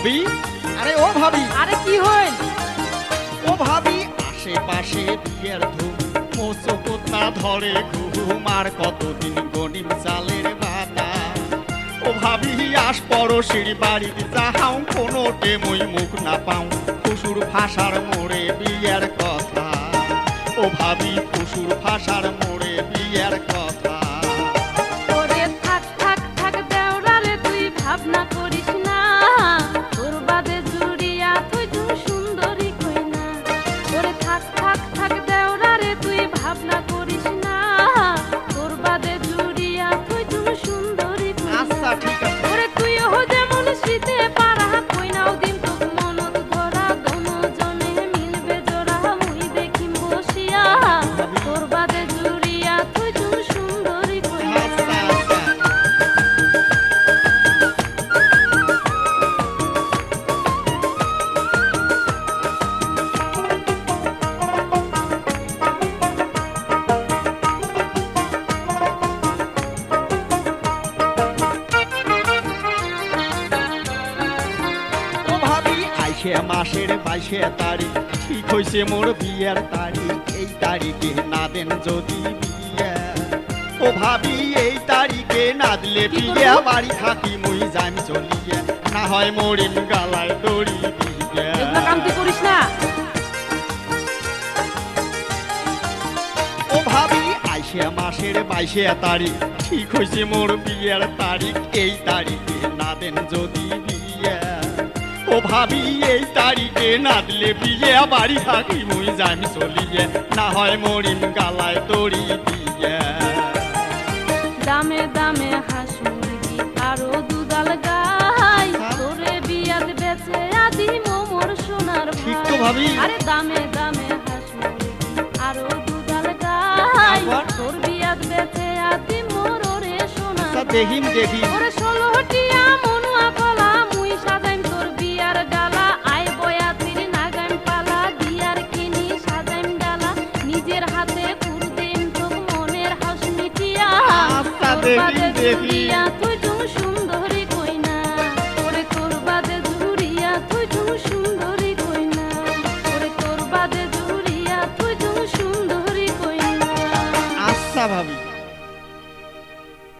ভাবি? আরে ও ভাবি। আরে কি হইল ও ভাবি আশেপাশে বিয়ের ধুম মোসো কোথা ধরে ঘুম আর কতদিন গনিম চালের বাতা। ও ভাবি আস পড়শির বাড়ির যাহাও কোনো টেমই মুখ না পাও ফুসুর ভাষার মোড়ে বিয়ের কথা। ও ভাবি ফুসুর ভাষার মোড়ে বিয়ের কথা। আইসে মাসের বাইশে তারিখ। ঠিক হইছে মোর বিয়ের তারিখ। এই তারিখে না দেন যদি বিয়ে। ও ভাবি এই তারিখে না দিলে বিয়ে। বাড়ি থাকি মুই যাই চলিয়ে। না হয় মরিম গালায় দড়ি করিস না। ও ভাবি আইসে মাসের বাইশে তারিখ। ঠিক হয়েছে মোর বিয়ের তারিখ। এই তারিখে না দেন যদি বিয়ে। ভাবি এই তারিখে না দিলে বিয়ে বাড়ি থাকি মুই যামি চলিয়ে। না হয় মরিম গালায় তড়ি দিয়ে দামে দামে হাঁস মুরগি আরও দুধাল গাই। তোরে বিয়াত বেচে আদি মোমর সোনার ঠিক তো ভাবি। আরে দামে দামে হাঁস মুরগি আরও দুধাল গাই। তোর বিয়াত বেচে আদি মোর ওরে সোনার দেখিম দেখিম। ওরে ষোলোটিয়া হাতে কুরদিম